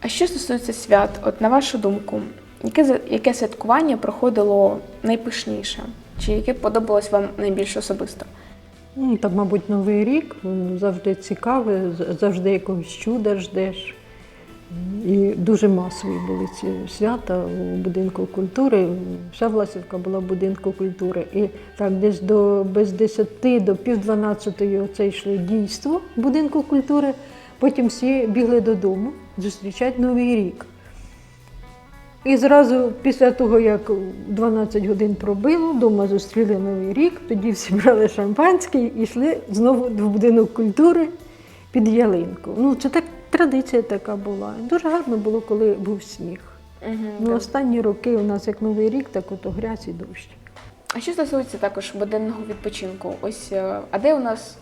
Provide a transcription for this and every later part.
А що стосується свят, от на вашу думку, яке, яке святкування проходило найпишніше? Чи яке подобалось вам найбільш особисто? Ну, так, мабуть, Новий рік завжди цікавий, завжди якогось чуда ждеш. І дуже масові були ці свята у будинку культури. Вся Власівка була в будинку культури. І так, десь до без 10 до пів 12 оце йшло дійство будинку культури. Потім всі бігли додому зустрічати Новий рік. І зразу після того, як 12 годин пробило, вдома зустріли Новий рік, тоді всі брали шампанське і йшли знову в будинок культури під ялинку. Ну, це так традиція така була. Дуже гарно було, коли був сніг. Ну, останні роки у нас як Новий рік, так ото грязь і дощ. А що стосується також буденного відпочинку? Ось е, а де у нас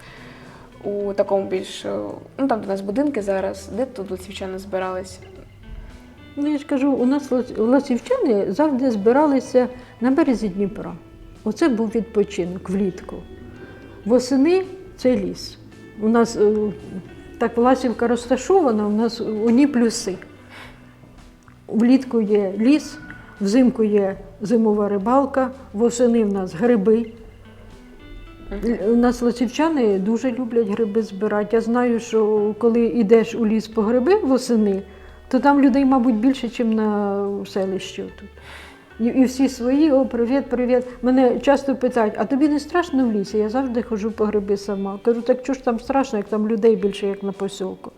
у такому більш е, ну там у нас будинки зараз, де тут лисівчани збирались? Ну, я ж кажу, у нас лос- лосівчани завжди збиралися на березі Дніпра. Оце був відпочинок влітку. Восени це ліс. У нас е, так Власівка розташована, у нас одні плюси. Влітку є ліс, взимку є зимова рибалка, восени в нас гриби. У нас лосівчани дуже люблять гриби збирати. Я знаю, що коли йдеш у ліс по гриби восени, то там людей, мабуть, більше, ніж на селищі тут. І, і всі свої, о, привіт, привіт. Мене часто питають, а тобі не страшно в лісі? Я завжди ходжу по гриби сама. Кажу, так чого ж там страшно, як там людей більше, як на посілку.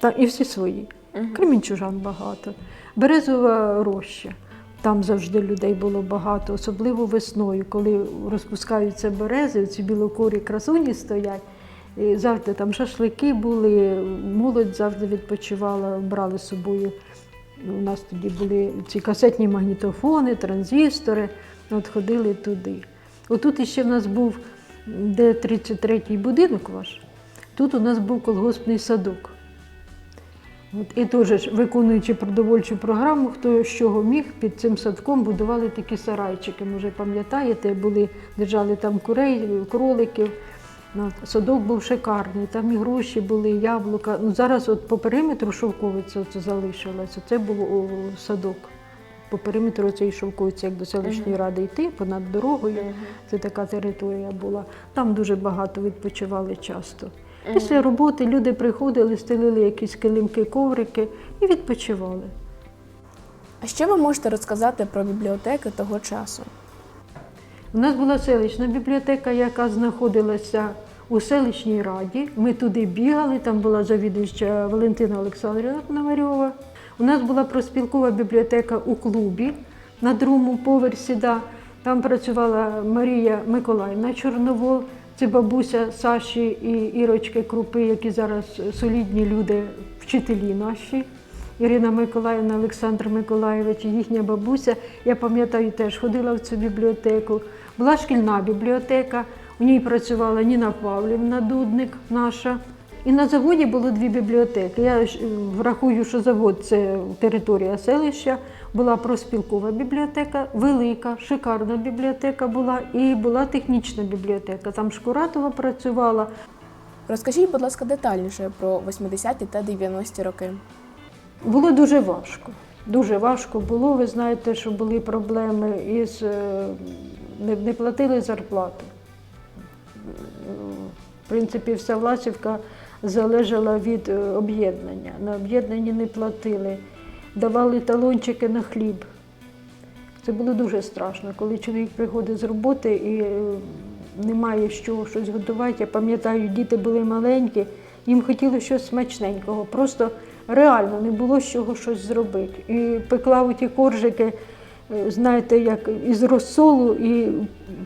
Та, і всі свої. Кремінчужан багато. Березова роща. Там завжди людей було багато, особливо весною, коли розпускаються берези, ці білокорі красуні стоять. І завжди там шашлики були, молодь завжди відпочивала, брали з собою. У нас тоді були ці касетні магнітофони, транзистори, от ходили туди. Отут іще в нас був, де 33-й будинок ваш, тут у нас був колгоспний садок. От, і теж виконуючи продовольчу програму, хто з чого міг, під цим садком будували такі сарайчики. Може, пам'ятаєте, були, держали там курей, кроликів. Ну, Садок був шикарний, там і гроші були, і яблука. Ну, зараз от по периметру шовковиця це залишилося. Це був о, садок. По периметру цієї шовковиці, як до селищної ради йти, понад дорогою. Це така територія була. Там дуже багато відпочивали часто. Після роботи люди приходили, стелили якісь килимки, коврики і відпочивали. А що ви можете розказати про бібліотеки того часу? У нас була селищна бібліотека, яка знаходилася у селищній раді. Ми туди бігали, там була завідуюча Валентина Олександрівна Пономарьова. У нас була проспілкова бібліотека у клубі на другому поверсі. Да. Там працювала Марія Миколаївна Чорновол, це бабуся Саші і Ірочки Крупи, які зараз солідні люди, вчителі наші. Ірина Миколаївна, Олександр Миколаєвич, їхня бабуся. Я пам'ятаю, теж ходила в цю бібліотеку. Була шкільна бібліотека, у ній працювала Ніна Павлівна Дудник наша. І на заводі було дві бібліотеки. Я е, врахую, що завод це територія селища. Була проспілкова бібліотека, велика, шикарна бібліотека була, і була технічна бібліотека. Там Шкуратова працювала. Розкажіть, будь ласка, детальніше про 80-ті та 90-ті роки. Було дуже важко. Дуже важко було. Ви знаєте, що були проблеми із е, не, не платили зарплату. В принципі, вся Власівка залежала від е, об'єднання. На об'єднанні не платили, давали талончики на хліб. Це було дуже страшно, коли чоловік приходить з роботи і е, немає з чого щось готувати. Я пам'ятаю, діти були маленькі, їм хотілося щось смачненького. Просто реально не було з чого щось зробити. І пекла у ті коржики, знаєте, як із розсолу і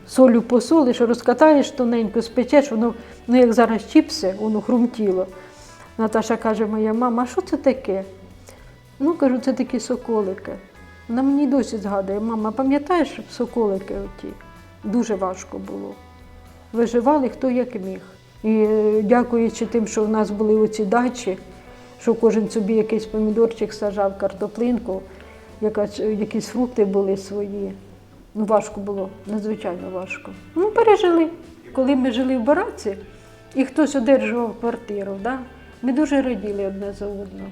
солю посолиш, розкатаєш тоненько, спечеш, воно, ну як зараз чіпси, воно хрумтіло. Наташа каже, моя мама, а що це таке? Ну, кажу, це такі соколики. Вона мені досі згадує, мама, пам'ятаєш соколики оті? Дуже важко було. Виживали хто як міг. І е, дякуючи тим, що в нас були оці дачі, що кожен собі якийсь помідорчик сажав, картоплинку, якісь фрукти були свої. Ну, важко було, надзвичайно важко. Ну, пережили. Коли ми жили в бараці, і хтось одержував квартиру, да? ми дуже раділи одне за одного.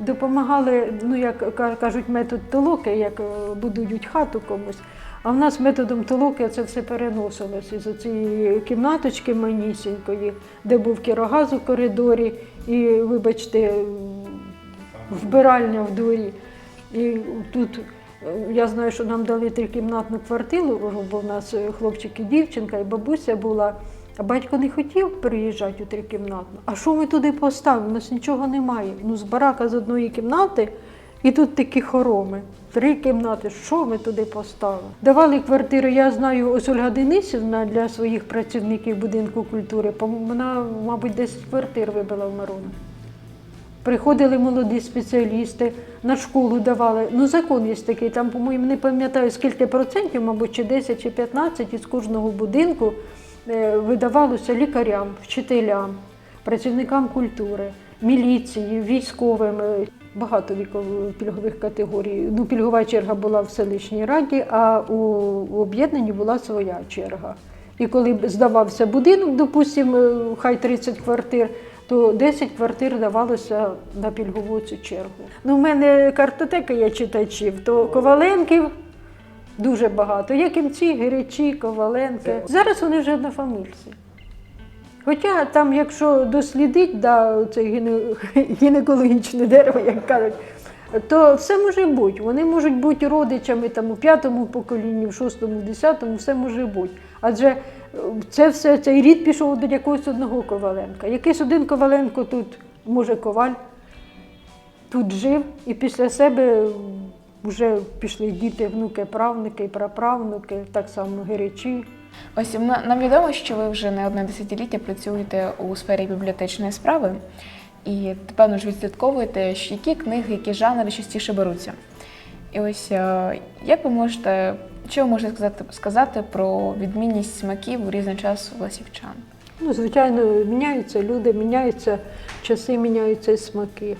Допомагали, ну як кажуть, метод толоки, як е, будують хату комусь. А в нас методом толоки це все переносилось із цієї кімнаточки манісінької, де був кірогаз у коридорі, і, вибачте, вбиральня в дворі. І тут е, я знаю, що нам дали трикімнатну квартиру, бо в нас е, хлопчик і дівчинка, і бабуся була. А батько не хотів переїжджати у трикімнатну. А що ми туди поставимо? У нас нічого немає. Ну, з барака з одної кімнати, і тут такі хороми. Три кімнати. Що ми туди поставимо? Давали квартири, я знаю, ось Ольга Денисівна для своїх працівників будинку культури. Вона, мабуть, 10 квартир вибила в Мирону. Приходили молоді спеціалісти, на школу давали. Ну, закон є такий, там, по-моєму, не пам'ятаю, скільки процентів, мабуть, чи 10, чи 15 із кожного будинку е, видавалося лікарям, вчителям, працівникам культури, міліції, військовим. е, Багато вікових пільгових категорій. Ну, пільгова черга була в селищній раді, а у, об'єднанні була своя черга. І коли здавався будинок, допустимо, хай 30 квартир, то 10 квартир давалося на пільгову цю чергу. Ну, в мене картотека є читачів, то Коваленків дуже багато. Якимці, Гиричі, Коваленки. Зараз вони вже однофамільці. Хоча там, якщо дослідить да, це гіне- гінекологічне дерево, як кажуть, то все може бути. Вони можуть бути родичами там, у п'ятому поколінні, в шостому, в десятому, все може бути. Адже це все, цей рід пішов до якогось одного Коваленка. Якийсь один Коваленко тут, може, коваль, тут жив, і після себе вже пішли діти, внуки, правнуки, праправнуки, так само Гиричі. Ось нам відомо, що ви вже не одне десятиліття працюєте у сфері бібліотечної справи, і певно ж відслідковуєте, які книги, які жанри частіше беруться. І ось е, як ви можете, що можете сказати, сказати про відмінність смаків у різний час у ласівчан? Ну, звичайно, міняються люди, міняються часи, міняються смаки.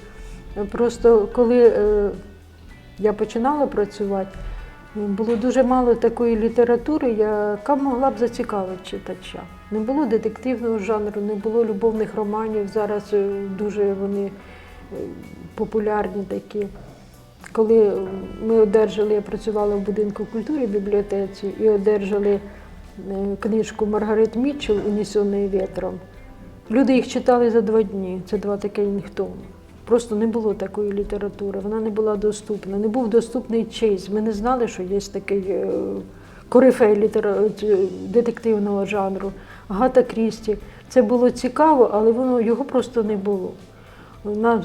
Просто коли е, я починала працювати, було дуже мало такої літератури, яка могла б зацікавити читача. Не було детективного жанру, не було любовних романів. Зараз е, дуже вони е, популярні такі. Коли ми одержали, я працювала в будинку культури бібліотеці і одержали е, книжку Маргарет Мітчелл «Унесений вітром. Люди їх читали за два дні. Це два таких тому. Просто не було такої літератури, вона не була доступна. Не був доступний чейз. Ми не знали, що є такий е, корифей літера... детективного жанру. Гата Крісті. Це було цікаво, але воно його просто не було. Нас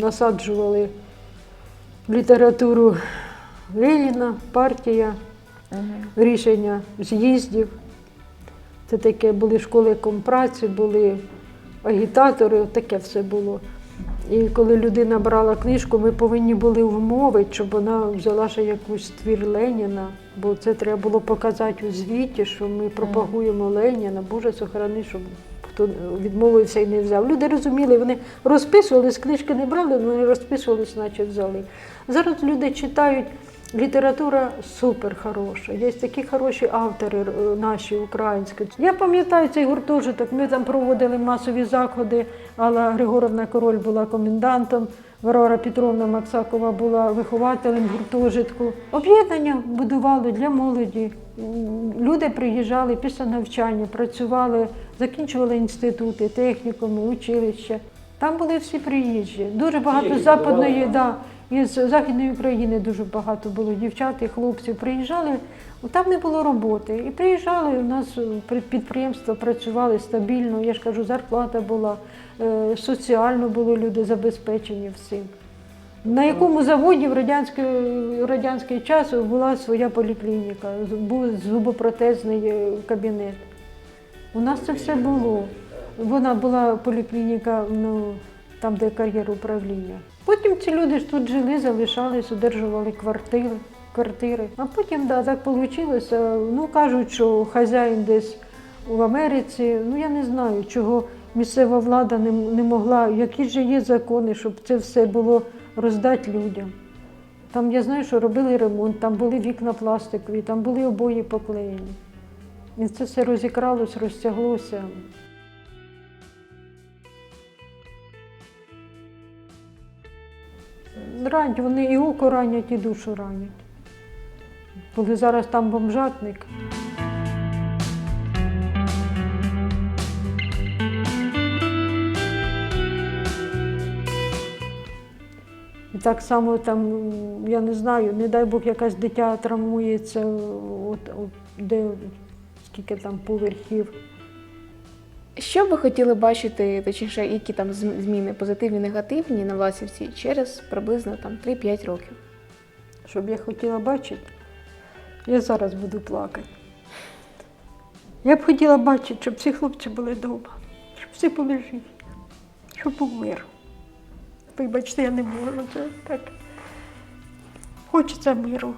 насаджували літературу Леніна, партія, рішення з'їздів. Це таке були школи компраці, були агітатори, таке все було. І коли людина брала книжку, ми повинні були вмовити, щоб вона взяла ще якусь твір Леніна, бо це треба було показати у звіті, що ми пропагуємо Леніна. Боже, сохрани, щоб хто відмовився і не взяв. Люди розуміли, вони розписувались, книжки не брали, але вони розписувались, наче взяли. Зараз люди читають. Література супер хороша. Є такі хороші автори е, наші українські. Я пам'ятаю цей гуртожиток. Ми там проводили масові заходи. Алла Григоровна Король була комендантом, Варвара Петровна Максакова була вихователем гуртожитку. Об'єднання будували для молоді. Люди приїжджали після навчання, працювали, закінчували інститути, технікуми, училища. Там були всі приїжджі. Дуже багато западної, да, із Західної України дуже багато було дівчат і хлопців. Приїжджали, там не було роботи. І приїжджали, у нас е, підприємства працювали стабільно, я ж кажу, зарплата була, е, соціально були люди забезпечені всім. На якому заводі в радянський, радянський час була своя поліклініка, був зубопротезний е, кабінет. У нас це все було. Вона була поліклініка, ну, там, де кар'єр управління. Потім ці люди ж тут жили, залишались, одержували квартири. квартири. А потім да, так вийшло. Ну, кажуть, що хазяїн десь в Америці. Ну я не знаю, чого місцева влада не, не могла, які ж є закони, щоб це все було роздати людям. Там я знаю, що робили ремонт, там були вікна пластикові, там були обої поклеєні. І це все розікралось, розтяглося. Ранять, вони і око ранять, і душу ранять. Коли зараз там бомжатник. І так само там, я не знаю, не дай Бог, якась дитя травмується, от, от, де скільки там поверхів. Що ви хотіли бачити, точніше, які там зміни позитивні, негативні на Власівці через приблизно там 3-5 років? Щоб я хотіла бачити, я зараз буду плакати. Я б хотіла бачити, щоб всі хлопці були вдома, щоб всі були живі, щоб був мир. Вибачте, я не можу це так. Хочеться миру.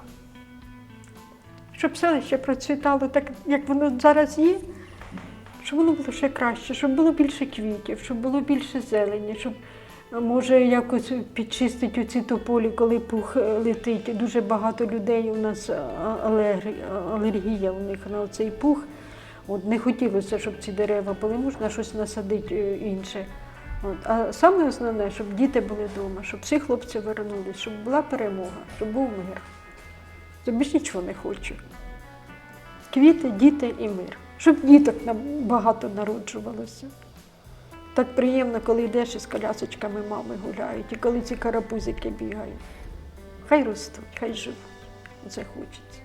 Щоб селище процвітало так, як воно зараз є, щоб воно було ще краще, щоб було більше квітів, щоб було більше зелені, щоб Може, якось підчистить оці тополі, коли пух е, летить. Дуже багато людей у нас а, алергія у них на цей пух. От не хотілося, щоб ці дерева були, можна щось насадити е, інше. От. А саме основне, щоб діти були вдома, щоб всі хлопці вернулись, щоб була перемога, щоб був мир. Я більш нічого не хочу. Квіти, діти і мир. Щоб діток нам багато народжувалося. Так приємно, коли йдеш із колясочками мами гуляють, і коли ці карапузики бігають. Хай ростуть, хай живуть. Це хочеться.